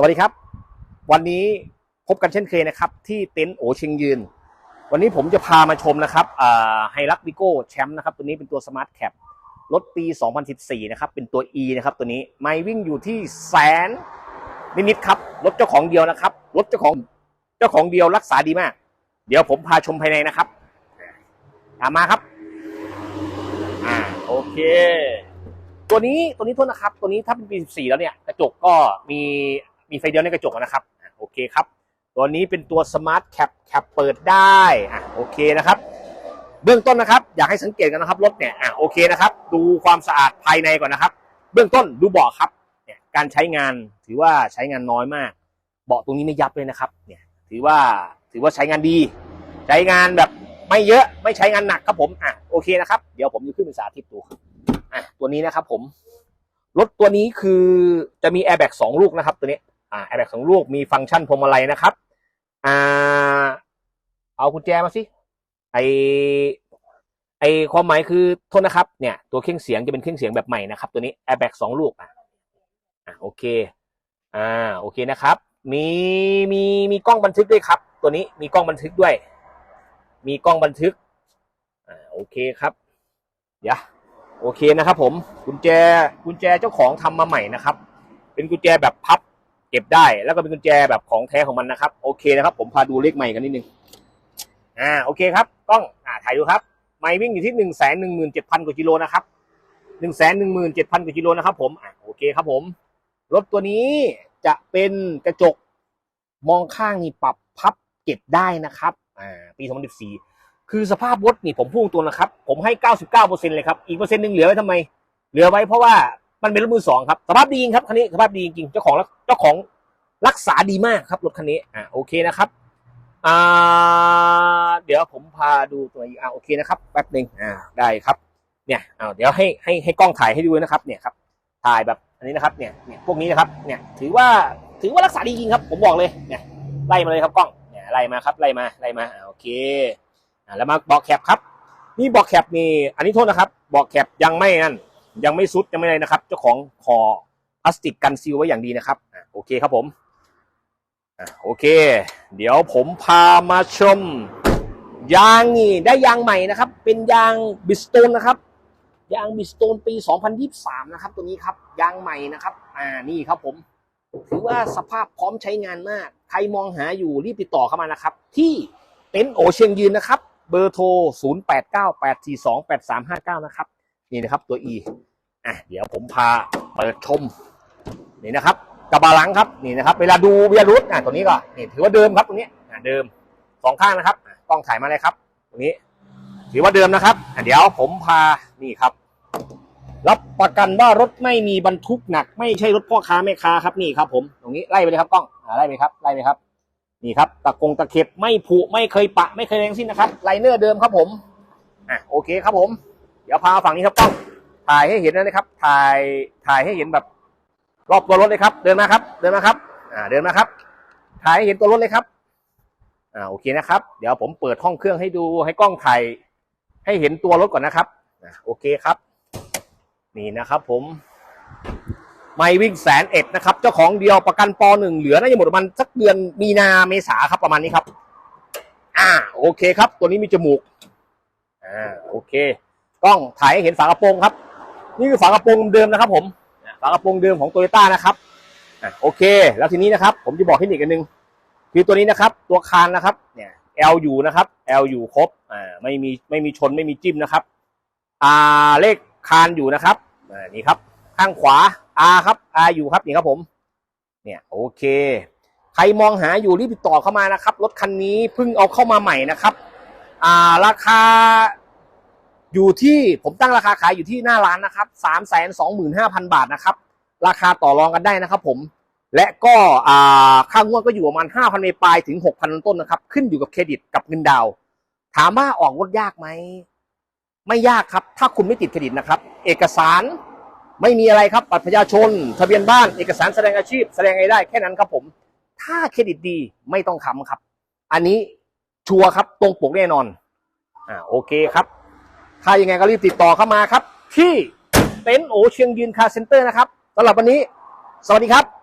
สวัสดีครับ วันนี้พบกันเช่นเคยนะครับ ที่เต็นท์โอเชียงยืน วันนี้ผมจะพามาชมนะครับไฮรักวิโก้แชมป์นะครับ ตัวนี้เป็นตัวสมาร์ทแคปรถปี 2014 นะครับ เป็นตัว E นะครับ ตัวนี้ไม่วิ่งอยู่ที่แสนนิดๆครับรถเจ้าของเดียวนะครับรถเจ้าของเจ้าของเดียวรักษาดีมาก เดี๋ยวผมพาชมภายในนะครับตามมาครับอ่าโอเค ตัวนี้ตัวนี้โทษนะครับ ตัวนี้ถ้าเป็นปี 14 แล้วเนี่ยกระจกก็มี มีไฟเดียวในกระจกนะครับโอเคครับ ตัวนี้เป็นตัวสมาร์ทแคปแคปเปิดได้อะโอเคนะครับ เบื้องต้นนะครับ อยากให้สังเกตกันนะครับรถเนี่ยอะโอเคนะครับ ดูความสะอาดภายในก่อนนะครับ เบื้องต้นดูเบาะครับเนี่ยการใช้งานถือว่าใช้งานน้อยมาก เบาะตรงนี้ไม่ยับเลยนะครับเนี่ยถือว่าถือว่าใช้งานดี ใช้งานแบบไม่เยอะไม่ใช้งานหนักครับผมอะโอเคนะครับเดี๋ยวผมจะขึ้นเป็นสาธิตดูอะตัวนี้นะครับผมรถตัวนี้คือจะมีแอร์แบ็กสองลูกนะครับตัวนี้ อ่าแอร์แบ็กสองลูกมีฟังก์ชันพวงมาลัยนะครับอ่าเอากุญแจมาสิไอไอความหมายคือโทษนะครับเนี่ยตัวเครื่องเสียงจะเป็นเครื่องเสียงแบบใหม่นะครับตัวนี้แอร์แบ็กสองลูกอะอะโอเคอ่าโอเคนะครับ มีมีมีกล้องบันทึกด้วยครับ ตัวนี้มีกล้องบันทึกด้วย มีกล้องบันทึกอ่าโอเคครับเดี๋ยวโอเคนะครับผมกุญแจกุญแจเจ้าของทำมาใหม่นะครับ เป็นกุญแจแบบพับ เก็บได้ แล้วก็เป็นกุญแจแบบของแท้ของมันนะครับ โอเคนะครับ ผมพาดูเลขใหม่กันนิดนึงอ่าโอเคครับกล้องอ่าถ่ายดูครับไม่วิ่งอยู่ที่หนึ่งแสนหนึ่งหมื่นเจ็ดพันกว่ากิโลนะครับหนึ่งแสนหนึ่งหมื่นเจ็ดพันกว่ากิโลนะครับ ผมอ่าโอเคครับผมรถตัวนี้จะเป็นกระจกมองข้างนี่ปรับพับเก็บได้นะครับอ่าปี2014คือสภาพรถนี่ผมพูดตัวนะครับ ผมให้99%เลยครับอีกเปอร์เซ็นต์หนึ่งเหลือไว้ทำไม เหลือไว้เพราะว่า มันเป็นรถมือสองครับสภาพดีจริงครับคันนี้สภาพดีจริงเจ้าของเจ้าของรักษาดีมากครับรถคันนี้อ่าโอเคนะครับอ่าเดี๋ยวผมพาดูตัวอีกอ่าโอเคนะครับแป๊บหนึ่งอ่าได้ครับเนี่ยอ่าเดี๋ยวให้ให้ให้กล้องถ่ายให้ดูนะครับเนี่ยครับถ่ายแบบอันนี้นะครับเนี่ยเนี่ยพวกนี้นะครับเนี่ยถือว่าถือว่ารักษาดีจริงครับ ผมบอกเลยเนี่ยไล่มาเลยครับกล้องเนี่ยไล่มาครับไล่มาไล่มาอ่าโอเคอ่าแล้วมาบอกแคปครับนี่บอกแคปนี่อันนี้โทษนะครับ บอกแคปยังไม่นั่น ยังไม่ซุดยังไม่อะไรนะครับ เจ้าของคอพลาสติกกันซีลไว้อย่างดีนะครับอ่าโอเคครับผมอ่าโอเค เดี๋ยวผมพามาชม ยางนี่ได้ยางใหม่นะครับ เป็นยางบิสโตนนะครับ ยางบิสโตนปี 2023 นะครับ ตัวนี้ครับ ยางใหม่นะครับ อ่านี่ครับผมถือว่าสภาพพร้อมใช้งานมาก ใครมองหาอยู่รีบติดต่อเข้ามานะครับ ที่เต็นท์โอเชียงยืนนะครับ เบอร์โทร 0898428359 นะครับ นี่นะครับตัว E อะเดี๋ยวผมพาเปิดชมนี่นะครับกระบะหลังครับนี่นะครับ เวลาดูเวียรุสอะตัวนี้ก็นี่ถือว่าเดิมครับตรงนี้อะเดิมสองข้างนะครับกล้องถ่ายมาเลยครับ ตรงนี้ ถือว่าเดิมนะครับอะเดี๋ยวผมพานี่ครับ รับประกันว่ารถไม่มีบรรทุกหนัก ไม่ใช่รถพ่อค้าแม่ค้าครับนี่ครับ ผมตรงนี้ไล่ไปเลยครับกล้องอ่าไล่ไปครับไล่ไปครับ นี่ครับตะกงตะเข็บไม่ผุไม่เคยปะ ไม่เคยแรงสิ้นนะครับไลเนอร์เดิมครับผมอะโอเคครับผม เดี๋ยวพาฝั่งนี้ครับกล้อง ถ่ายให้เห็นนะครับ ถ่ายถ่ายให้เห็นแบบ รอบตัวรถเลยครับ เดินมาครับ เดินมาครับ อ่า เดินมาครับ ถ่ายให้เห็นตัวรถเลยครับ อ่า โอเคนะครับ เดี๋ยวผมเปิดห้องเครื่องให้ดู ให้กล้องถ่ายให้เห็นตัวรถก่อนนะครับอ่าโอเคครับ นี่นะครับ ผม ไม่วิ่งแสนเอ็ดนะครับ เจ้าของเดียวประกันปหนึ่งเหลือน่าจะหมดประมาณสักเดือนมีนาเมษาครับประมาณนี้ครับ อ่า โอเคครับ ตัวนี้มีจมูก อ่า โอเค กล้องถ่ายให้เห็นฝากระโปรงครับ นี่คือฝากระโปรงเดิมนะครับ ผมฝากระโปรงเดิมของโตโยต้านะครับโอเค แล้วทีนี้นะครับ ผมจะบอกเทคนิคกันหนึ่งคือตัวนี้นะครับ ตัวคานนะครับ เนี่ย L อยู่นะครับ L อยู่ครบอ่าไม่มีไม่มีชนไม่มีจิ้มนะครับอ่าเลขคานอยู่นะครับอ่านี่ครับ ข้างขวา R ครับ R อยู่ครับนี่ครับผม เนี่ยโอเค ใครมองหาอยู่รีบติดต่อเข้ามานะครับรถคันนี้เพิ่งเอาเข้ามาใหม่นะครับ อ่าราคา อยู่ที่ผมตั้งราคาขายอยู่ที่หน้าร้านนะครับสามแสนสองหมื่นห้าพันบาทนะครับ ราคาต่อรองกันได้นะครับผม และก็อ่าค่างวดก็อยู่ประมาณห้าพันปลายถึงหกพันต้นนะครับ ขึ้นอยู่กับเครดิตกับเงินดาว ถามว่าออกรถยากไหม ไม่ยากครับ ถ้าคุณไม่ติดเครดิตนะครับ เอกสารไม่มีอะไรครับ บัตรประชาชน ทะเบียนบ้าน เอกสารแสดงอาชีพ แสดงรายได้แค่นั้นครับผม ถ้าเครดิตดีไม่ต้องค้ำครับ อันนี้ชัวร์ครับ ตรงปกแน่นอน อ่า โอเคครับ ใครยังไงก็รีบติดต่อเข้ามาครับ ที่เต็นท์โอเชียงยืนคาเซ็นเตอร์นะครับสำหรับวันนี้ สวัสดีครับ